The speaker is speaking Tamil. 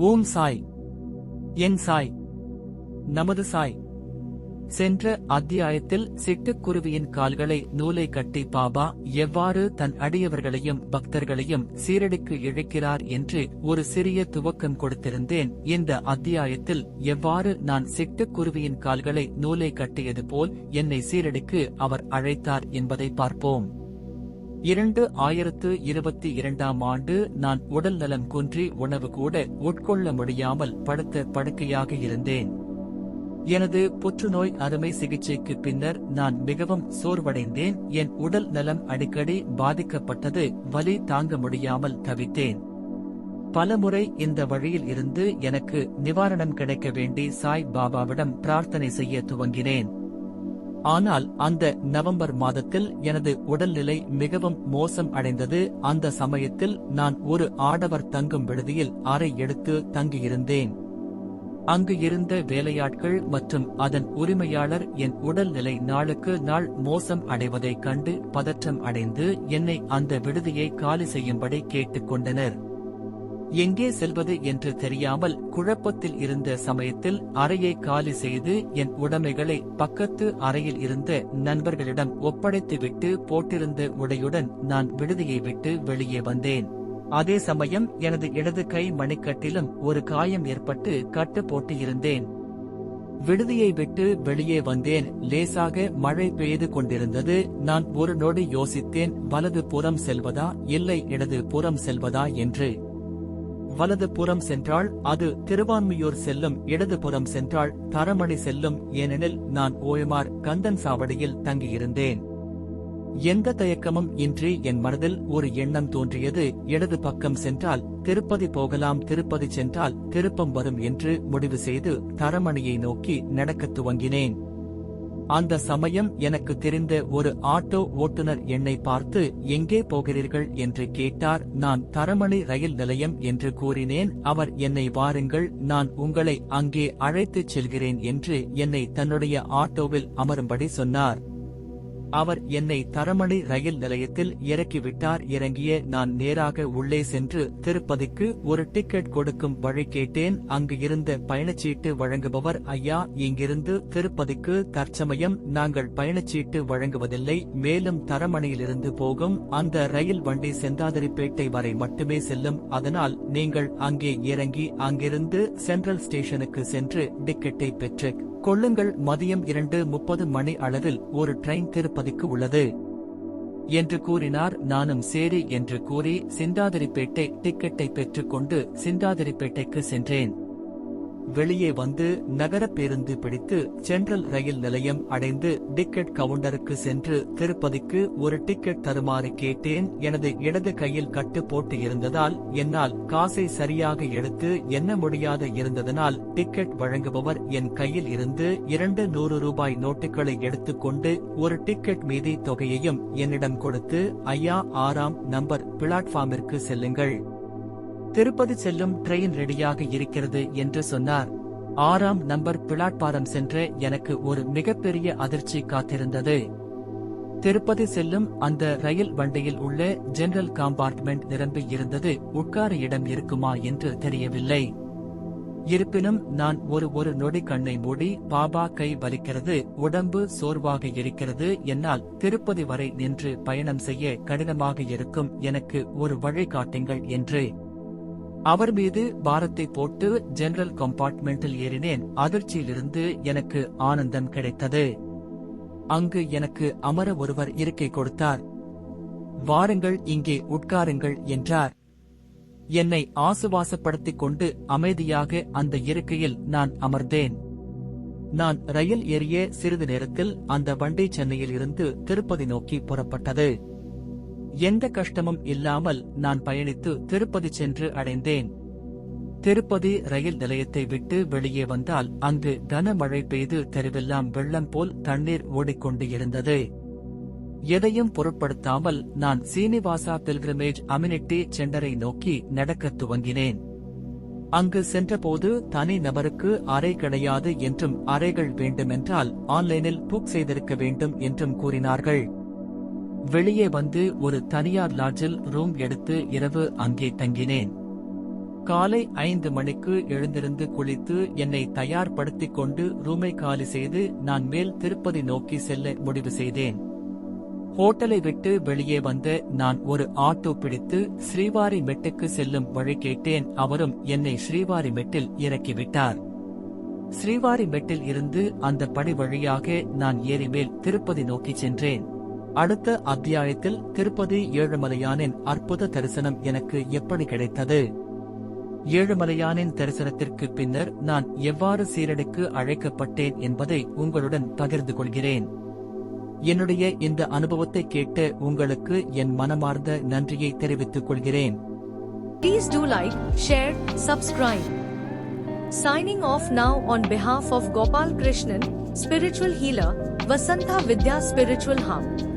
ஓம் சாய். என் சாய். நமது சாய். சென்ற அத்தியாயத்தில் சிட்டுக்குருவியின் கால்களை நூலை கட்டி பாபா எவ்வாறு தன் அடியவர்களையும் பக்தர்களையும் சீரடிக்கு இழைக்கிறார் என்று ஒரு சிறிய துவக்கம் கொடுத்திருந்தேன். இந்த அத்தியாயத்தில் எவ்வாறு நான் சிட்டுக்குருவியின் கால்களை நூலை கட்டியது போல் என்னை சீரடிக்கு அவர் அழைத்தார் என்பதை பார்ப்போம். இரண்டு ஆயிரத்து இருபத்தி இரண்டாம் ஆண்டு நான் உடல் நலம் குன்றி உணவு கூட உட்கொள்ள முடியாமல் படுத்த படுக்கையாக இருந்தேன். எனது புற்றுநோய் அறுமை சிகிச்சைக்கு பின்னர் நான் மிகவும் சோர்வடைந்தேன். என் உடல் நலம் அடிக்கடி பாதிக்கப்பட்டது வலி தாங்க முடியாமல் தவித்தேன். பலமுறை இந்த வழியில் இருந்து எனக்கு நிவாரணம் கிடைக்க வேண்டி சாய் பாபாவிடம் பிரார்த்தனை செய்ய துவங்கினேன். ஆனால் அந்த நவம்பர் மாதத்தில் எனது உடல்நிலை மிகவும் மோசம் அடைந்தது. அந்த சமயத்தில் நான் ஒரு ஆடவர் தங்கும் விடுதியில் அறை எடுத்து தங்கியிருந்தேன். அங்கு இருந்த வேலையாட்கள் மற்றும் அதன் உரிமையாளர் என் உடல்நிலை நாளுக்கு நாள் மோசம் அடைவதைக் கண்டு பதற்றம் அடைந்து என்னை அந்த விடுதியை காலி செய்யும்படி கேட்டுக்கொண்டனர் எங்கே செல்வது என்று தெரியாமல் குழப்பத்தில் இருந்த சமயத்தில் அறையை காலி செய்து என் உடைமைகளை பக்கத்து அறையில் இருந்த நண்பர்களிடம் ஒப்படைத்துவிட்டு போட்டிருந்த உடையுடன் நான் விடுதியை விட்டு வெளியே வந்தேன். அதே சமயம் எனது இடது கை மணிக்கட்டிலும் ஒரு காயம் ஏற்பட்டு கட்டு போட்டு இருந்தேன் விடுதியை விட்டு வெளியே வந்தேன். லேசாக மழை பெய்து கொண்டிருந்தது. நான் ஒரு நொடி யோசித்தேன். வலது புறம் செல்வதா? இல்லை இடது புறம் செல்வதா? என்று வலது புறம் சென்றால் அது திருவான்மையூர் செல்லும் இடது புறம் சென்றால் தரமணி செல்லும் ஏனெனில் நான் ஓயமார் கந்தன் சாவடியில் தங்கியிருந்தேன். எந்த தயக்கமும் இன்றி என் மனதில் ஒரு எண்ணம் தோன்றியது இடது பக்கம் சென்றால் திருப்பதி போகலாம் திருப்பதி சென்றால் திருப்பம் வரும் என்று முடிவு செய்து தரமணியை நோக்கி நடக்கத் துவங்கினேன். அந்த சமயம் எனக்கு தெரிந்த ஒரு ஆட்டோ ஓட்டுநர் என்னை பார்த்து எங்கே போகிறீர்கள்? என்று கேட்டார். நான் தரமணி ரயில் நிலையம் என்று கூறினேன். அவர் என்னை வாருங்கள். நான் உங்களை அங்கே அழைத்துச் செல்கிறேன் என்று என்னை தன்னுடைய ஆட்டோவில் அமரும்படி சொன்னார். அவர் என்னை தரமணி ரயில் நிலையத்தில் இறக்கிவிட்டார். இறங்கிய நான் நேராக உள்ளே சென்று திருப்பதிக்கு ஒரு டிக்கெட் கொடுக்கும் வழி கேட்டேன். அங்கு இருந்த பயணச்சீட்டு வழங்குபவர் ஐயா இங்கிருந்து திருப்பதிக்கு தற்சமயம் நாங்கள் பயணச்சீட்டு வழங்குவதில்லை. மேலும் தரமணியிலிருந்து போகும் அந்த ரயில் வண்டி செந்தாதிரிப்பேட்டை வரை மட்டுமே செல்லும். அதனால் நீங்கள் அங்கே இறங்கி அங்கிருந்து சென்ட்ரல் ஸ்டேஷனுக்கு சென்று டிக்கெட்டை பெற்று கொள்ளுங்கள் மதியம் இரண்டு முப்பது மணி அளவில் ஒரு ட்ரெயின் திருப்பதிக்கு உள்ளது. என்று கூறினார். நானும் சேரி என்று கூறி சிந்தாதிரிப்பேட்டை டிக்கெட்டை பெற்றுக்கொண்டு சிந்தாதிரிப்பேட்டைக்கு சென்றேன். வெளியே வந்து நகர பேருந்து பிடித்து சென்ட்ரல் ரயில் நிலையம் அடைந்து டிக்கெட் கவுண்டருக்கு சென்று திருப்பதிக்கு ஒரு டிக்கெட் தருமாறு கேட்டேன். எனது இடது கையில் கட்டு போட்டு இருந்ததால் என்னால் காசை சரியாக எடுத்து எண்ண முடியாத இருந்ததனால் டிக்கெட் வழங்குபவர் என் கையில் இருந்து இரண்டு நூறு ரூபாய் நோட்டுகளை எடுத்துக்கொண்டு ஒரு டிக்கெட் மீதி தொகையையும் என்னிடம் கொடுத்து ஐயா ஆறாம் நம்பர் பிளாட்ஃபார்மிற்கு செல்லுங்கள். திருப்பதி செல்லும் ட்ரெயின் ரெடியாக இருக்கிறது என்று சொன்னார். ஆறாம் நம்பர் பிளாட்பாரம் சென்று எனக்கு ஒரு மிகப்பெரிய அதிர்ச்சி காத்திருந்தது. திருப்பதி செல்லும் அந்த ரயில் வண்டியில் உள்ள ஜெனரல் காம்பார்ட்மெண்ட் நிரம்பி இருந்தது. உட்கார இடம் இருக்குமா என்று தெரியவில்லை. இருப்பினும் நான் ஒரு ஒரு நொடி கண்ணை மூடி பாபா கை வலிக்கிறது உடம்பு சோர்வாக இருக்கிறது என்னால் திருப்பதி வரை நின்று பயணம் செய்ய கடினமாக இருக்கும் எனக்கு ஒரு வழிகாட்டுங்கள் என்று அவர் மீது பாரத்தை போட்டு ஜெனரல் கம்பார்ட்மெண்டில் ஏறினேன். அதிர்ச்சியிலிருந்து எனக்கு ஆனந்தம் கிடைத்தது. அங்கு எனக்கு அமர ஒருவர் இருக்கை கொடுத்தார். வாருங்கள் இங்கே உட்காருங்கள் என்றார். என்னை ஆசுவாசப்படுத்திக் கொண்டு அமைதியாக அந்த இருக்கையில் நான் அமர்ந்தேன். நான் ரயில் ஏறிய சிறிது நேரத்தில் அந்த வண்டி சென்னையில் இருந்து திருப்பதி நோக்கி புறப்பட்டது. எந்த கஷ்டமும் இல்லாமல் நான் பயணித்து திருப்பதி சென்று அடைந்தேன். திருப்பதி ரயில் நிலையத்தை விட்டு வெளியே வந்தால் அங்கு கனமழை பெய்து தெருவெல்லாம் வெள்ளம் போல் தண்ணீர் ஓடிக்கொண்டு இருந்தது. எதையும் பொருட்படுத்தாமல் நான் சீனிவாசா பில்கிரமேஜ் அமினிட்டி சென்டரை நோக்கி நடக்கத் துவங்கினேன். அங்கு சென்றபோது தனி நபருக்கு அறை கிடையாது என்றும் அறைகள் வேண்டுமென்றால் ஆன்லைனில் புக் செய்திருக்க வேண்டும் என்றும் கூறினார்கள். வெளியே வந்து ஒரு தனியார் லாட்ஜில் ரூம் எடுத்து இரவு அங்கே தங்கினேன். காலை ஐந்து மணிக்கு எழுந்திருந்து குளித்து என்னை தயார்படுத்திக் கொண்டு ரூமை காலி செய்து நான் மேல் திருப்பதி நோக்கி செல்ல முடிவு செய்தேன். ஹோட்டலை விட்டு வெளியே வந்த நான் ஒரு ஆட்டோ பிடித்து ஸ்ரீவாரி மெட்டுக்கு செல்லும் வழி கேட்டேன். அவரும் என்னை ஸ்ரீவாரி மெட்டில் இறக்கிவிட்டார். ஸ்ரீவாரி மெட்டில் இருந்து அந்த படி வழியாக நான் ஏறி மேல் திருப்பதி நோக்கி சென்றேன். அடுத்த அத்தியாயத்தில் திருப்பதி ஏழுமலையானின் அற்புத தரிசனம் எனக்கு எப்படி கிடைத்தது ஏழுமலையானின் தரிசனத்திற்கு பின்னர் நான் எவ்வாறு சீரடிக்கு அழைக்கப்பட்டேன் என்பதை உங்களுடன் பகிர்ந்து கொள்கிறேன் என்னுடைய இந்த அனுபவத்தை கேட்டு உங்களுக்கு என் மனமார்ந்த நன்றியை தெரிவித்துக் கொள்கிறேன் Please do like, share, subscribe. Signing off now on behalf of Gopal Krishnan, spiritual healer, Vasantha Vidya Spiritual Hub.